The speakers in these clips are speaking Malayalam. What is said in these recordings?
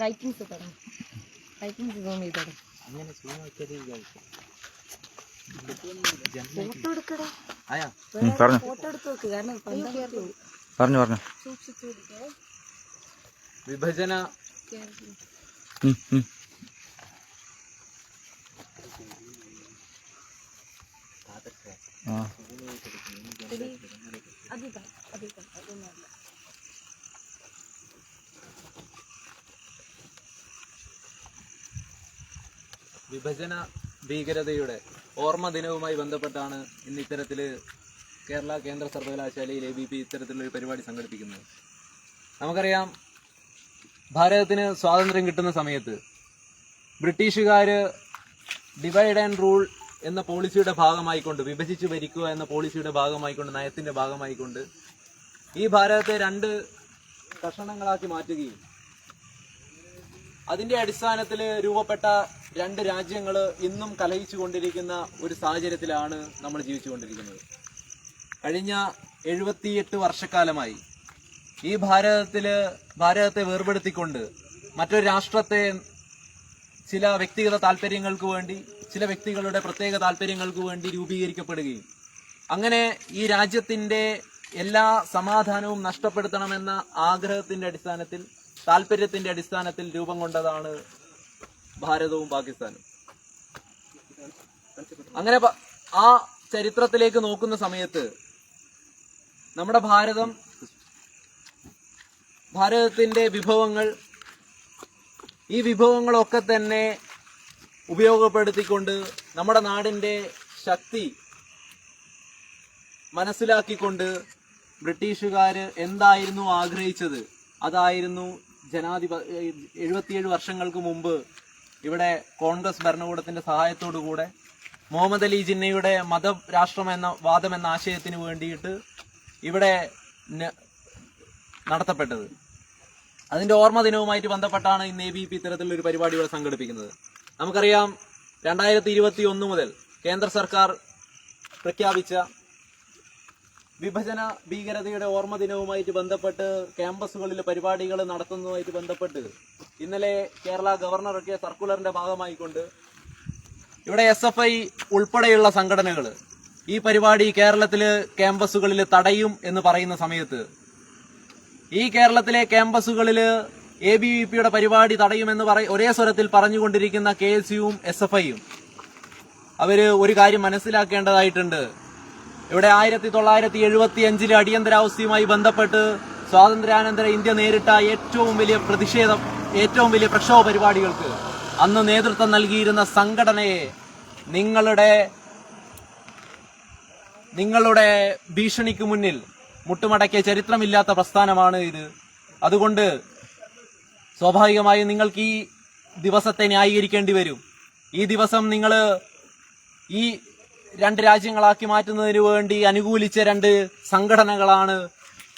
റൈറ്റിങ്സ് തുടങ്ങും റൈറ്റിങ്സ് സൂം ചെയ്തോടും അങ്ങനെ ഫോട്ടോ എടുക്കടാ. ആയാ? പറഞ്ഞു. ഫോട്ടോ എടുത്ത് നോക്ക്. കാരണം പറഞ്ഞു പറഞ്ഞു. വിഭജന. ഉം, വിഭജന ഭീകരതയുടെ ഓർമ്മ ദിനവുമായി ബന്ധപ്പെട്ടാണ് ഇന്ന് ഇത്തരത്തിൽ കേരള കേന്ദ്ര സർവകലാശാലയിൽ എ ബി പി ഇത്തരത്തിലൊരു പരിപാടി സംഘടിപ്പിക്കുന്നത്. നമുക്കറിയാം ഭാരതത്തിന് സ്വാതന്ത്ര്യം കിട്ടുന്ന സമയത്ത് ബ്രിട്ടീഷുകാർ ഡിവൈഡ് ആൻഡ് റൂൾ എന്ന പോളിസിയുടെ ഭാഗമായിക്കൊണ്ട് വിഭജിച്ച് ഭരിക്കുക എന്ന പോളിസിയുടെ ഭാഗമായിക്കൊണ്ട് നയത്തിന്റെ ഭാഗമായിക്കൊണ്ട് ഈ ഭാരതത്തെ രണ്ട് കഷണങ്ങളാക്കി മാറ്റുകയും അതിന്റെ അടിസ്ഥാനത്തിൽ രൂപപ്പെട്ട രണ്ട് രാജ്യങ്ങൾ ഇന്നും കലഹിച്ചു കൊണ്ടിരിക്കുന്ന ഒരു സാഹചര്യത്തിലാണ് നമ്മൾ ജീവിച്ചുകൊണ്ടിരിക്കുന്നത്. കഴിഞ്ഞ എഴുപത്തിയെട്ട് വർഷക്കാലമായി ഈ ഭാരതത്തിൽ ഭാരതത്തെ വേർപെടുത്തിക്കൊണ്ട് മറ്റൊരു രാഷ്ട്രത്തെ ചില വ്യക്തിഗത താല്പര്യങ്ങൾക്ക് വേണ്ടി ചില വ്യക്തികളുടെ പ്രത്യേക താല്പര്യങ്ങൾക്ക് വേണ്ടി രൂപീകരിക്കപ്പെടുകയും അങ്ങനെ ഈ രാജ്യത്തിന്റെ എല്ലാ സമാധാനവും നഷ്ടപ്പെടുത്തണമെന്ന ആഗ്രഹത്തിന്റെ അടിസ്ഥാനത്തിൽ താല്പര്യത്തിന്റെ അടിസ്ഥാനത്തിൽ രൂപം കൊണ്ടതാണ് ഭാരതവും പാകിസ്ഥാനും. അങ്ങനെ ആ ചരിത്രത്തിലേക്ക് നോക്കുന്ന സമയത്ത് നമ്മുടെ ഭാരതം ഭാരതത്തിന്റെ വിഭവങ്ങൾ ഈ വിഭവങ്ങളൊക്കെ തന്നെ ഉപയോഗപ്പെടുത്തിക്കൊണ്ട് നമ്മുടെ നാടിന്റെ ശക്തി മനസ്സിലാക്കിക്കൊണ്ട് ബ്രിട്ടീഷുകാർ എന്തായിരുന്നു ആഗ്രഹിച്ചത്? അതായിരുന്നു ജനാധിപ എഴുപത്തിയേഴ് വർഷങ്ങൾക്ക് മുമ്പ് ഇവിടെ കോൺഗ്രസ് ഭരണകൂടത്തിന്റെ സഹായത്തോടു കൂടെ മുഹമ്മദ് അലി ജിന്നയുടെ മതരാഷ്ട്രം എന്ന വാദം എന്ന ആശയത്തിന് വേണ്ടിയിട്ട് ഇവിടെ നടത്തപ്പെട്ടത്. അതിന്റെ ഓർമ്മ ദിനവുമായിട്ട് ബന്ധപ്പെട്ടാണ് ഇന്ന് എ ബി പി ഇത്തരത്തിലുള്ള ഒരു പരിപാടി ഇവിടെ സംഘടിപ്പിക്കുന്നത്. നമുക്കറിയാം രണ്ടായിരത്തി ഇരുപത്തി ഒന്ന് മുതൽ കേന്ദ്ര സർക്കാർ പ്രഖ്യാപിച്ച വിഭജന ഭീകരതയുടെ ഓർമ്മ ദിനവുമായിട്ട് ബന്ധപ്പെട്ട് ക്യാമ്പസുകളിൽ പരിപാടികൾ നടത്തുന്നതുമായിട്ട് ബന്ധപ്പെട്ട് ഇന്നലെ കേരള ഗവർണർ ഒക്കെ സർക്കുലറിന്റെ ഭാഗമായിക്കൊണ്ട് ഇവിടെ എസ് എഫ് ഐ ഉൾപ്പെടെയുള്ള സംഘടനകൾ ഈ പരിപാടി കേരളത്തിൽ ക്യാമ്പസുകളിൽ തടയും എന്ന് പറയുന്ന സമയത്ത് ഈ കേരളത്തിലെ ക്യാമ്പസുകളിൽ എ ബി വി പിയുടെ പരിപാടി തടയുമെന്ന് പറ ഒരേ സ്വരത്തിൽ പറഞ്ഞുകൊണ്ടിരിക്കുന്ന കെ എസ് യുവും എസ് എഫ് ഐയും അവർ ഒരു കാര്യം മനസ്സിലാക്കേണ്ടതായിട്ടുണ്ട്. ഇവിടെ ആയിരത്തി തൊള്ളായിരത്തി എഴുപത്തി അഞ്ചിലെ അടിയന്തരാവസ്ഥയുമായി ബന്ധപ്പെട്ട് സ്വാതന്ത്ര്യാനന്തര ഇന്ത്യ നേരിട്ട ഏറ്റവും വലിയ പ്രതിഷേധം ഏറ്റവും വലിയ പ്രക്ഷോഭ പരിപാടികൾക്ക് അന്ന് നേതൃത്വം നൽകിയിരുന്ന സംഘടനയെ നിങ്ങളുടെ നിങ്ങളുടെ ഭീഷണിക്ക് മുന്നിൽ മുട്ടുമടക്കിയ ചരിത്രമില്ലാത്ത പ്രസ്ഥാനമാണ് ഇത്. അതുകൊണ്ട് സ്വാഭാവികമായും നിങ്ങൾക്ക് ഈ ദിവസത്തെ ന്യായീകരിക്കേണ്ടി വരും. ഈ ദിവസം നിങ്ങൾ ഈ രണ്ട് രാജ്യങ്ങളാക്കി മാറ്റുന്നതിന് വേണ്ടി അനുകൂലിച്ച രണ്ട് സംഘടനകളാണ്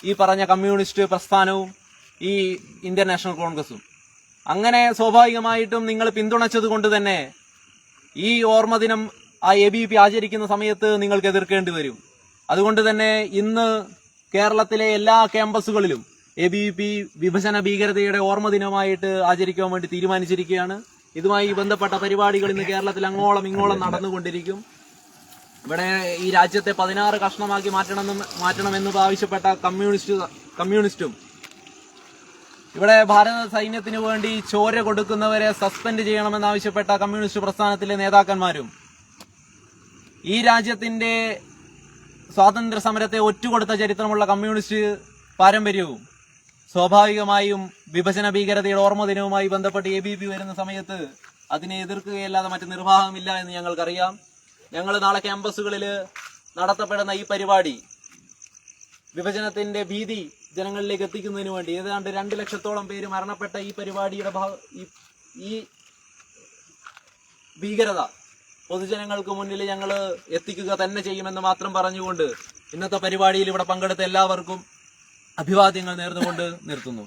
ഈ പറഞ്ഞ കമ്മ്യൂണിസ്റ്റ് പ്രസ്ഥാനവും ഈ ഇന്ത്യൻ നാഷണൽ കോൺഗ്രസും. അങ്ങനെ സ്വാഭാവികമായിട്ടും നിങ്ങൾ പിന്തുണച്ചത് കൊണ്ട് തന്നെ ഈ ഓർമ്മ ദിനം ആ എ ബി പി ആചരിക്കുന്ന സമയത്ത് നിങ്ങൾക്ക് എതിർക്കേണ്ടി വരും. അതുകൊണ്ട് തന്നെ ഇന്ന് കേരളത്തിലെ എല്ലാ ക്യാമ്പസുകളിലും എ ബി പി വിഭജന ഭീകരതയുടെ ഓർമ്മ ദിനമായിട്ട് ആചരിക്കാൻ വേണ്ടി തീരുമാനിച്ചിരിക്കുകയാണ്. ഇതുമായി ബന്ധപ്പെട്ട പരിപാടികൾ ഇന്ന് കേരളത്തിൽ അങ്ങോളം ഇങ്ങോളം നടന്നുകൊണ്ടിരിക്കും. ഇവിടെ ഈ രാജ്യത്തെ പതിനാറ് കഷ്ണമാക്കി മാറ്റണമെന്ന് മാറ്റണമെന്ന് ആവശ്യപ്പെട്ട കമ്മ്യൂണിസ്റ്റ് കമ്മ്യൂണിസ്റ്റും. ഇവിടെ ഭാരത സൈന്യത്തിന് വേണ്ടി ചോര കൊടുക്കുന്നവരെ സസ്പെൻഡ് ചെയ്യണമെന്നാവശ്യപ്പെട്ട കമ്മ്യൂണിസ്റ്റ് പ്രസ്ഥാനത്തിലെ നേതാക്കന്മാരും. ഈ രാജ്യത്തിന്റെ സ്വാതന്ത്ര്യ സമരത്തെ ഒറ്റുകൊടുത്ത ചരിത്രമുള്ള കമ്മ്യൂണിസ്റ്റ് പാരമ്പര്യവും സ്വാഭാവികമായും വിഭജന ഭീകരതയുടെ ഓർമ്മ ദിനവുമായി ബന്ധപ്പെട്ട് എ ബി പി വരുന്ന സമയത്ത് അതിനെ എതിർക്കുകയല്ലാതെ മറ്റ് നിർവാഹമില്ല എന്ന് ഞങ്ങൾക്കറിയാം. ഞങ്ങൾ നാളെ ക്യാമ്പസുകളിൽ നടത്തപ്പെടുന്ന ഈ പരിപാടി വിഭജനത്തിന്റെ ഭീതി ജനങ്ങളിലേക്ക് എത്തിക്കുന്നതിന് വേണ്ടി. ഏതാണ്ട് രണ്ട് ലക്ഷത്തോളം പേര് മരണപ്പെട്ട ഈ പരിപാടിയുടെ ഈ ഭീകരത പൊതുജനങ്ങൾക്ക് മുന്നിൽ ഞങ്ങൾ എത്തിക്കുക തന്നെ ചെയ്യുമെന്ന് മാത്രം പറഞ്ഞുകൊണ്ട് ഇന്നത്തെ പരിപാടിയിൽ ഇവിടെ പങ്കെടുത്ത എല്ലാവർക്കും അഭിവാദ്യങ്ങൾ നേർന്നുകൊണ്ട് നിർത്തുന്നു.